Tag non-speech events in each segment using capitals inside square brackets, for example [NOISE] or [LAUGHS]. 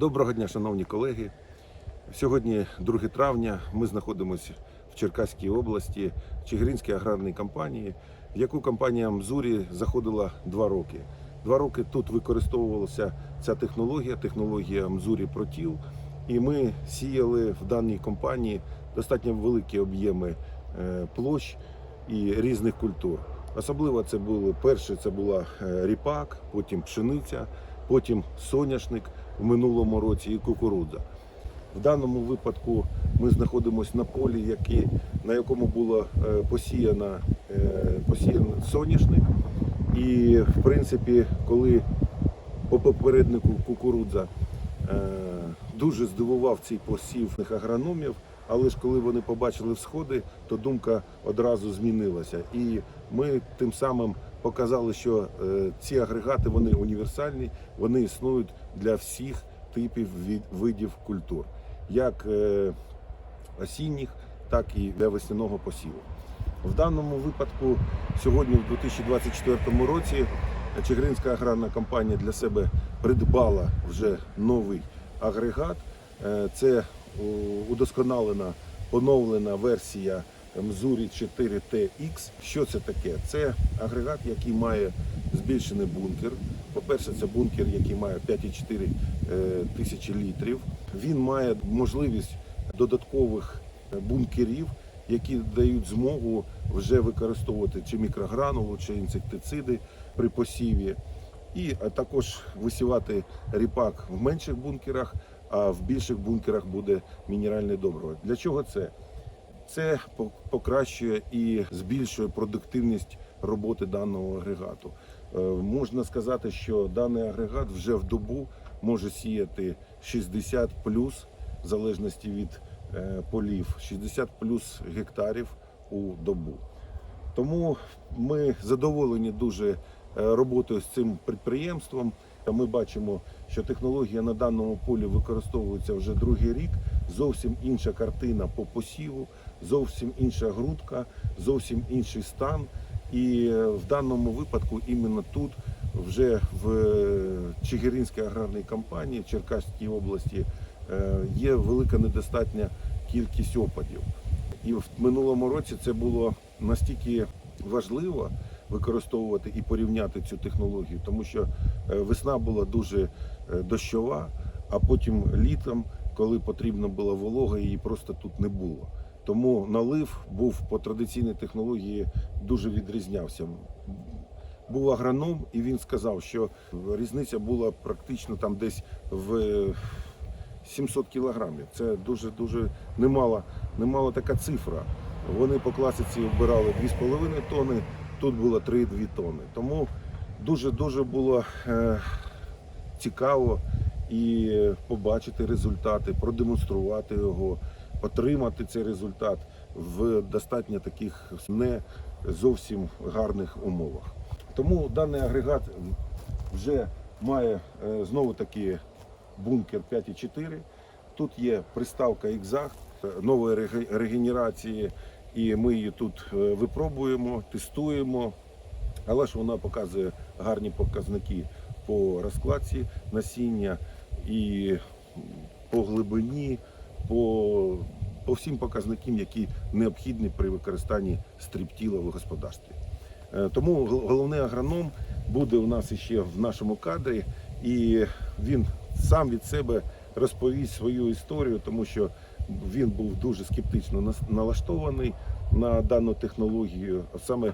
Доброго дня, шановні колеги. Сьогодні 2 травня. Ми знаходимося в Черкаській області, Чигиринській аграрній компанії, в яку компанія Мзурі заходила два роки. Два роки тут використовувалася ця технологія, технологія Мзурі Протіл. І ми сіяли в даній компанії достатньо великі об'єми е, площ і різних культур. Особливо це було перше, це була е, ріпак, потім пшениця, потім соняшник в минулому році і кукурудза. В даному випадку ми знаходимося на полі, які, на якому було е, посіяно, е, посіяно соняшник. І в принципі, коли по попереднику кукурудза е, дуже здивував цей посів агрономів, але ж коли вони побачили всходи, то думка одразу змінилася. І ми тим самим показали, що е, ці агрегати вони універсальні, вони існують для всіх типів видів культур, як е, осінніх, так і для весняного посіву. В даному випадку сьогодні, в 2024 році, Чигиринська аграрна компанія для себе придбала вже новий агрегат. Е, Це удосконалена, поновлена версія Мзурі 4TX. Що це таке? Це агрегат, який має збільшений бункер. По-перше, це бункер, який має 5,4 е, тисячі літрів. Він має можливість додаткових е, бункерів, які дають змогу вже використовувати чи мікрогранулу, чи інсектициди при посіві, і також висівати ріпак в менших бункерах, а в більших бункерах буде мінеральне добриво. Для чого це? Це покращує і збільшує продуктивність роботи даного агрегату. Е, Можна сказати, що даний агрегат вже в добу може сіяти 60 плюс, в залежності від е, полів, 60 плюс гектарів у добу. Тому ми задоволені дуже е, роботою з цим підприємством. Ми бачимо, що технологія на даному полі використовується вже другий рік. Зовсім інша картина по посіву, зовсім інша грудка, зовсім інший стан. І е, в даному випадку іменно тут, вже в е, Чигиринській аграрній компанії Черкаській області, е, є велика недостатня кількість опадів. І в минулому році це було настільки важливо використовувати і порівняти цю технологію, тому що весна була дуже дощова, а потім літом, коли потрібна була волога, її просто тут не було. Тому налив був по традиційній технології дуже відрізнявся. Був агроном, і він сказав, що різниця була практично там десь в е, 700 кілограмів. Це дуже дуже немала, немала така цифра. Вони по класиці вбирали 2,5 тони, тут було 3-2 тони. Тому дуже дуже було е, цікаво і побачити результати, продемонструвати його, отримати цей результат в достатньо таких не зовсім гарних умовах. Тому даний агрегат вже має е, знову таки бункер 5,4. Тут є приставка Exact е, нової реге- регенерації, і ми її тут е, випробуємо, тестуємо. Але ж вона показує гарні показники по розкладці насіння і по глибині, по, по всім показникам, які необхідні при використанні стріптіла в господарстві. Е, Тому головний агроном буде у нас ще в нашому кадрі, і він сам від себе розповість свою історію, тому що він був дуже скептично налаштований на дану технологію. Саме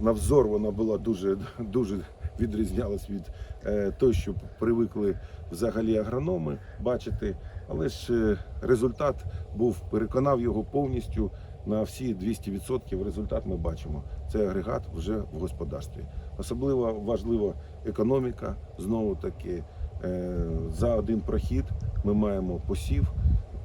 на взор вона була дуже дуже відрізнялась від е, того, що привикли взагалі агрономи бачити. Але ж е, результат був переконав його повністю на всі 200%. Результат ми бачимо. Це агрегат вже в господарстві. Особливо важлива економіка. Знову таки е, за один прохід ми маємо посів.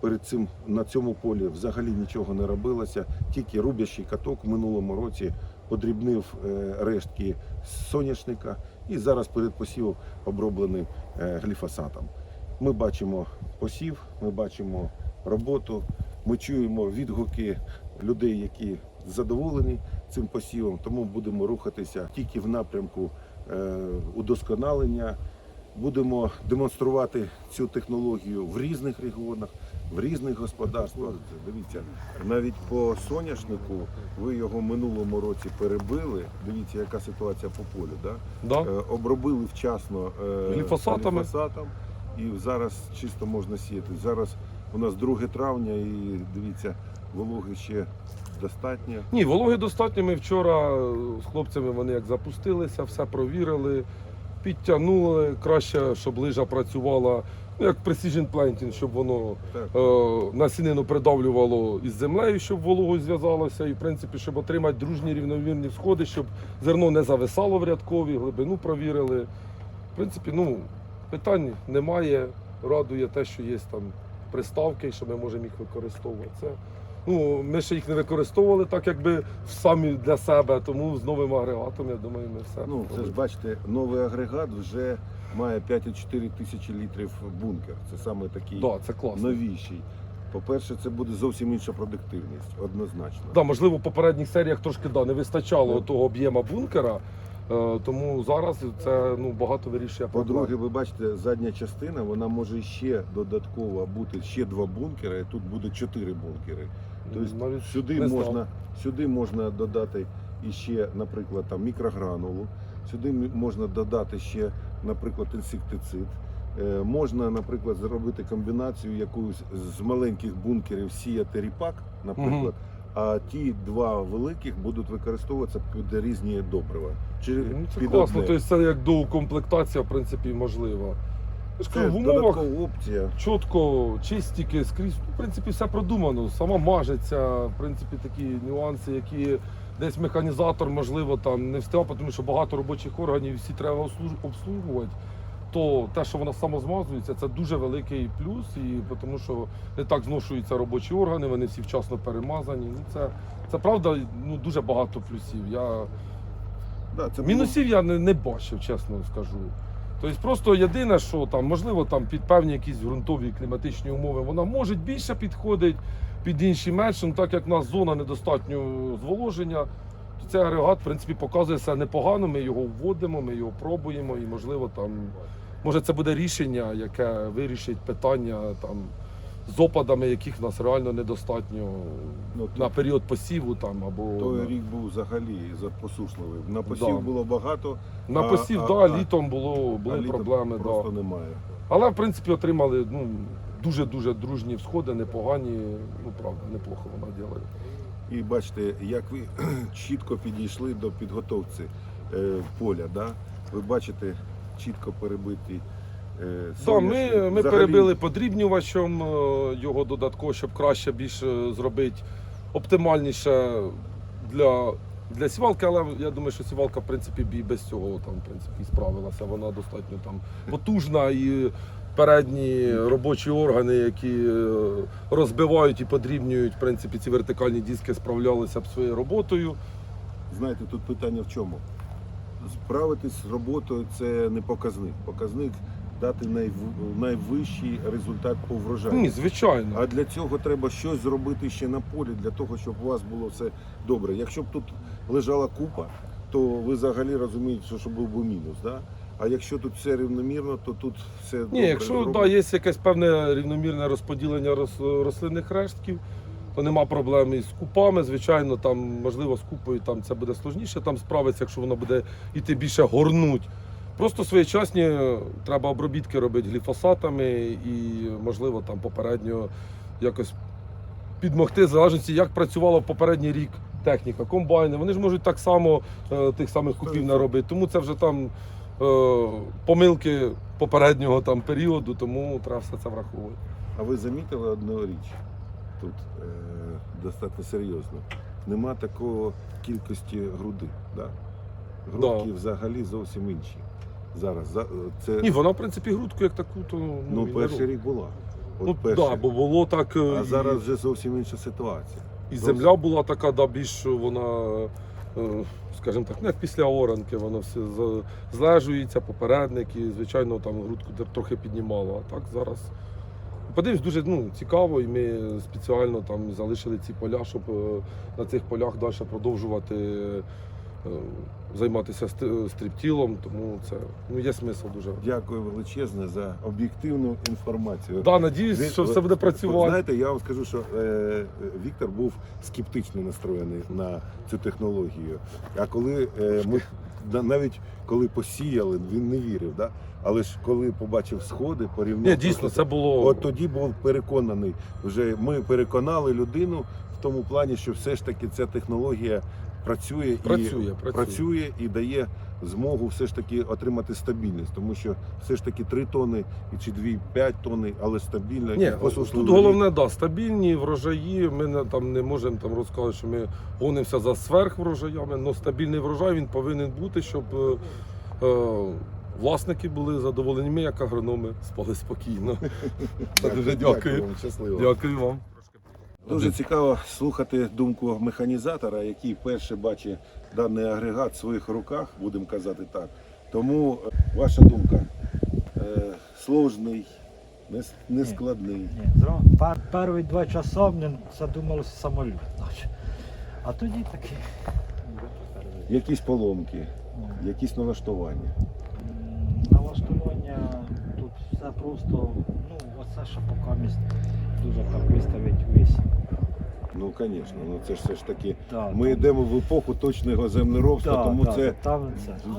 Перед цим на цьому полі взагалі нічого не робилося, тільки рубящий каток в минулому році подрібнив е, рештки соняшника і зараз перед посівом оброблений е, гліфосатом. Ми бачимо посів, ми бачимо роботу, ми чуємо відгуки людей, які задоволені цим посівом, тому будемо рухатися тільки в напрямку е, удосконалення будемо демонструвати цю технологію в різних регіонах, в різних господарствах. Дивіться, навіть по соняшнику ви його минулому році перебили. Дивіться, яка ситуація по полю. Да? Да? Е, обробили вчасно е, Гліфосатами. гліфосатом, і зараз чисто можна сіяти. Зараз у нас 2 травня і дивіться, вологи ще достатньо. Ні, вологи достатньо. Ми вчора е, з хлопцями вони як запустилися, все провірили, підтягнули. Краще, щоб лижа працювала, як precision planting, щоб воно е, насінину придавлювало із землею, щоб вологу зв'язалося, і в принципі, щоб отримати дружні рівномірні всходи, щоб зерно не зависало в рядкові, глибину провірили. В принципі, ну, питань немає. Радує те, що є там приставки, що ми можемо їх використовувати. Це, ну, ми ще їх не використовували так, якби самі для себе, тому з новим агрегатом, я думаю, ми все. Ну, це ж бачите, новий агрегат вже має 5,4 тисячі літрів бункер. Це саме такий да, це класно. новіший. По-перше, це буде зовсім інша продуктивність, однозначно. Да, можливо, в попередніх серіях трошки да, не вистачало Ну. того об'єма бункера, е, тому зараз це ну, багато вирішує По-друге, ви бачите, задня частина вона може ще додатково бути ще два бункери, і тут буде чотири бункери. Тобто Навіть сюди не знав. можна, сюди можна додати іще, наприклад, там мікрогранулу, сюди можна додати ще, наприклад, інсектицид. Е, Можна, наприклад, зробити комбінацію якусь з маленьких бункерів сіяти ріпак, наприклад, а ті два великих будуть використовуватися під різні добрива. Чи Ну, це під класно, тобто це як доукомплектація, в принципі, можлива. Це в умовах опція. чітко, чистіки, скрізь, в принципі, все продумано. Сама мажеться, в принципі, такі нюанси, які десь механізатор, можливо, там не встигав, тому що багато робочих органів всі треба обслуговувати. То те, що вона самозмазується, це дуже великий плюс, і тому що не так зношуються робочі органи, вони всі вчасно перемазані. Ну це, це правда, ну дуже багато плюсів. Я Да, це було- Мінусів я не, не бачив, чесно скажу. Тобто просто єдине, що там, можливо, там під певні якісь ґрунтові кліматичні умови вона може більше підходить, під інші менше. Ну, так як в нас зона недостатнього зволоження, то цей агрегат, в принципі, показує себе непогано. Ми його вводимо, ми його пробуємо, і можливо там. Може, це буде рішення, яке вирішить питання там з опадами, яких в нас реально недостатньо Ну, на період посіву там або Той рік був взагалі за- посушливий. На посів Да. було багато, на а- посів, а- да, літом було, а літом проблеми. просто Да. немає. Але в принципі отримали ну, дуже-дуже дружні всходи, непогані. Ну, правда, неплохо вона ділає. І бачите, як ви [CLEARS THROAT] чітко підійшли до підготовці е, поля. Да? Ви бачите, чітко перебитий. Е, Да, ми, ми Взагалі, перебили подрібнювачем е, його додатково, щоб краще більше зробити оптимальніше для, для сівалки, але я думаю, що сівалка в принципі без цього там, в принципі, справилася. Вона достатньо там [LAUGHS] потужна і передні робочі органи, які е, розбивають і подрібнюють, в принципі, ці вертикальні диски справлялися б своєю роботою. Знаєте, тут питання в чому? Справитись з роботою це не показник. Показник дати найв- найвищий результат по врожаю. Ні, звичайно. А для цього треба щось зробити ще на полі, для того, щоб у вас було все добре. Якщо б тут лежала купа, то ви взагалі розумієте, що, що був би мінус. Да? А якщо тут все рівномірно, то тут все Ні, добре. якщо да, є якесь певне рівномірне розподілення рос- рослинних рештків, то нема проблем із купами. Звичайно, там можливо з купою там це буде сложніше там справитися, якщо воно буде йти більше горнуть. Просто своєчасні треба обробітки робити гліфосатами і, можливо, там попередньо якось підмогти, в залежності, як працювала в попередній рік техніка, комбайни. Вони ж можуть так само е, тих самих купів наробити. Тому це вже там помилки попереднього там періоду, тому треба все це враховувати. А ви замітили одну річ тут е, достатньо серйозно. Нема такого кількості груди. Да? Грудки Да. взагалі зовсім інші. Зараз за- це Ні, вона, в принципі, грудку як таку, то ну, ну, не перший рік була. От Ну перший. да, бо було так. е, А і- зараз вже зовсім інша ситуація. І Зовсім. земля була така, да, більш вона, е, скажімо так, як після оранки, воно все злежується, попередники, звичайно, там грудку трохи піднімало. А так зараз. Подивимось, дуже ну, цікаво, і ми спеціально там залишили ці поля, щоб е, на цих полях далі продовжувати е, займатися сти- стріптілом, тому це ну, є смисл дуже. Дякую величезне за об'єктивну інформацію. Да, надіюсь, Ви- що все буде працювати. Знаєте, я вам скажу, що е, Віктор був скептично настроєний на цю технологію. А коли е, ми [LAUGHS] навіть коли посіяли, він не вірив. Да? Але ж коли побачив сходи, порівняв. Ні, дійсно, це було. От тоді був переконаний. Вже ми переконали людину в тому плані, що все ж таки ця технологія працює, Працює, і працює. працює і дає змогу все ж таки отримати стабільність, тому що все ж таки 3 тони і чи 2-5 тони, але стабільно Ні, тут головне, да, стабільні врожаї. Ми не, там не можемо там розказати, що ми гонимося за сверхврожаями, але стабільний врожай він повинен бути, щоб е, е, власники були задоволені. Ми, як агрономи, спали спокійно. [LAUGHS] Дуже дякую. Дякую вам. Дуже цікаво слухати думку механізатора, який перше бачить даний агрегат в своїх руках, будемо казати так. Тому е, ваша думка е, сложний, нескладний. Перші два часа мені задумалося самоліт. А тоді такі. Якісь поломки, якісь налаштування. Налаштування тут все просто, ну, оце ще поки міст дуже так виставить весь. Ну, звісно, ну це ж все ж таки. Да, Ми там- йдемо в епоху точного землеробства, да, тому да, це там.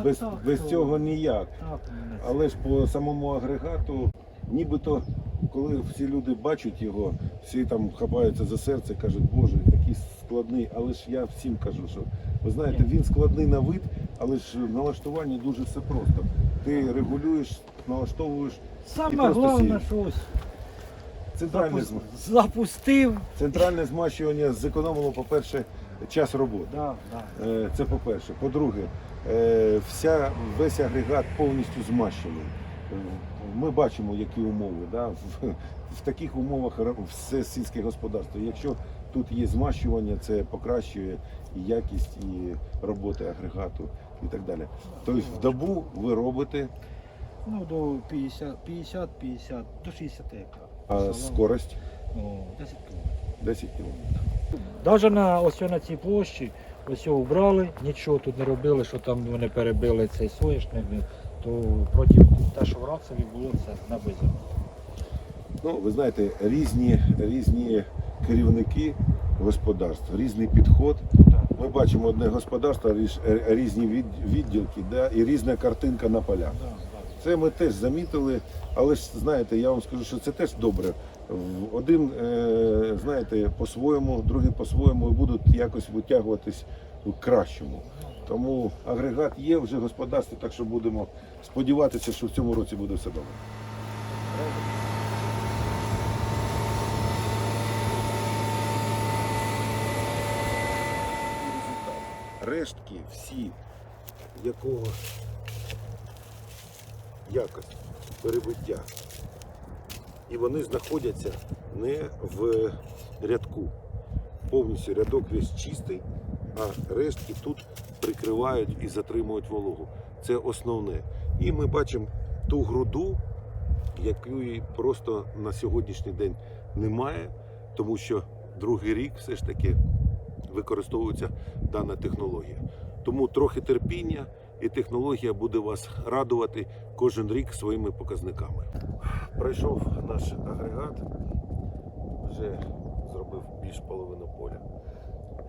Без, так, без то- цього ніяк. Так. Але ж по самому агрегату, нібито, коли всі люди бачать його, всі там хапаються за серце, кажуть, Боже, такий складний. Але ж я всім кажу, що ви знаєте, він складний на вид, але ж в налаштуванні дуже все просто. Ти регулюєш, налаштовуєш Саме головне, сієш. Центральне, зм- запустив. центральне змащування зекономило, по-перше, час роботи. Да, да. Е, Це по-перше. По-друге, е, вся, весь агрегат повністю змащений. Е, Ми бачимо, які умови. Да? В, в таких умовах все сільське господарство. Якщо тут є змащування, це покращує і якість і роботи агрегату і так далі. Тобто в добу ви робите Ну, до 50, 50, 50, до 60 яка. А, скорость Ну, 10 км. 10 км. Навіть на ось на цій площі ось його вбрали, нічого тут не робили, що там вони перебили цей соняшник, то проти те, що в Рацеві було, це на безумі. Ну, ви знаєте, різні, різні керівники господарств, різний підход. Ми бачимо одне господарство, різні відділки да, і різна картинка на полях. Це ми теж замітили, але ж знаєте, я вам скажу, що це теж добре. Один, е, знаєте, по-своєму, другий по-своєму і будуть якось витягуватись у кращому. Тому агрегат є вже в господарстві, так що будемо сподіватися, що в цьому році буде все добре. Рештки всі якого якості перебиття. І вони знаходяться не в рядку. Повністю рядок весь чистий, а рештки тут прикривають і затримують вологу. Це основне. І ми бачимо ту груду, якої просто на сьогоднішній день немає, тому що другий рік все ж таки використовується дана технологія. Тому трохи терпіння, і технологія буде вас радувати кожен рік своїми показниками. Пройшов наш агрегат, вже зробив більш половину поля.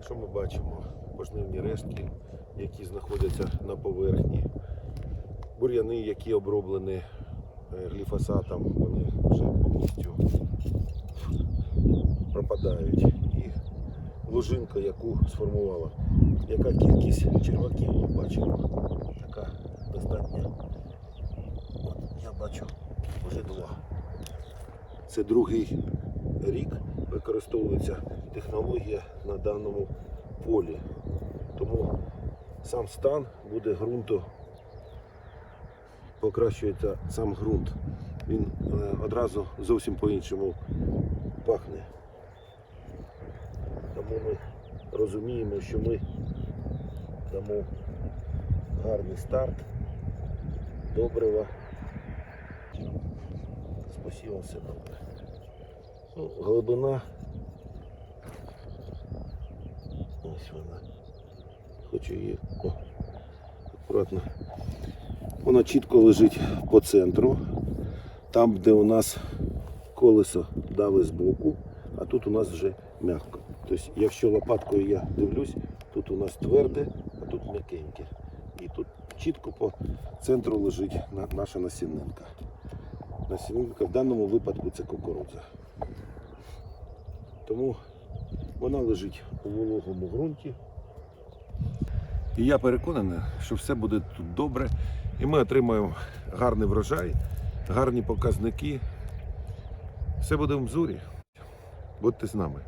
Що ми бачимо? Пожнивні рештки, які знаходяться на поверхні, бур'яни, які оброблені е, гліфосатом, вони вже повністю пропадають. Лужинка, яку сформувала. Яка кількість черваків ми бачимо? Така достатня. От я бачу вже два. Це другий рік використовується технологія на даному полі. Тому сам стан буде ґрунту, покращується сам ґрунт. Він е, одразу зовсім по-іншому пахне. Тому ми розуміємо, що ми дамо гарний старт, добрива. Посівом все добре. Ну, глибина. Ось вона. хочу її. О, акуратно. Вона чітко лежить по центру. Там, де у нас колесо дави збоку, а тут у нас вже м'яко. Тобто, якщо лопаткою я дивлюсь, тут у нас тверде, а тут м'якеньке. І тут чітко по центру лежить наша насінинка. Насінинка в даному випадку це кукурудза. Тому вона лежить у вологому ґрунті. І я переконаний, що все буде тут добре, і ми отримаємо гарний врожай, гарні показники. Все буде в мзурі. Будьте з нами.